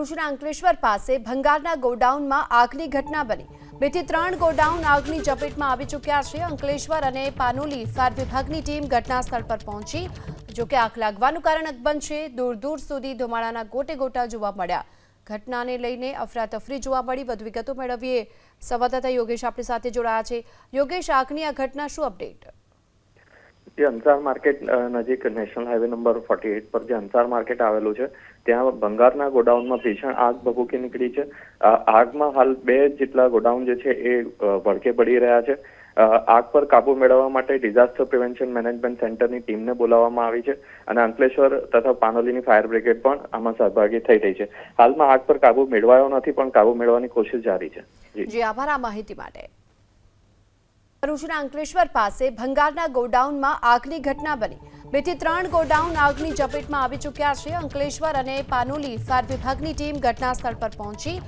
ભરૂચના અંકલેશ્વર પાસે ભંગારના ગોડાઉનમાં આગની ઘટના બની. બેથી ત્રણ ગોડાઉન આગની ઝપેટમાં આવી ચૂક્યા છે. અંકલેશ્વર અને પાનોલી ફાયર વિભાગની ટીમ ઘટના સ્થળ પર પહોંચી. જોકે આગ લાગવાનું કારણ અકબંધ છે. દૂર દૂર સુધી ધુમાડાના ગોટે ગોટા જોવા મળ્યા. ઘટનાને લઈને અફરાતફરી જોવા મળી. વધુ વિગતો મેળવીએ. સંવાદદાતા યોગેશ આપણી સાથે જોડાયા છે. યોગેશ, આગની આ ઘટના શું અપડેટ? જે અંસાર માર્કેટ નજીક national highway number forty eight પર જે અંસાર માર્કેટ આવેલું છે, ત્યાં ભંગારના ગોડાઉનમાં ભીષણ આગ ભભૂકી નીકળી છે. આગમાં હાલ બે જેટલા ગોડાઉન જે છે એ ભડકે પડી રહ્યા છે. આગ પર કાબુ મેળવવા માટે ડિઝાસ્ટર પ્રિવેન્શન મેનેજમેન્ટ સેન્ટરની ટીમને બોલાવવામાં આવી છે અને અંકલેશ્વર તથા પાનોલીની ફાયર બ્રિગેડ પણ આમાં સહભાગી થઈ રહી છે. હાલમાં આગ પર કાબુ મેળવાયો નથી, પણ કાબુ મેળવવાની કોશિશ જારી છે. જી, આભાર આ માહિતી માટે. ભરૂચના અંકલેશ્વર પાસે ભંગારના ગોડાઉનમાં આગની ઘટના બની. બેથી ત્રણ ગોડાઉન આગની ઝપેટમાં આવી ચૂક્યા છે. અંકલેશ્વર અને પાનોલી ફાયર વિભાગની ટીમ ઘટના સ્થળ પર પહોંચી.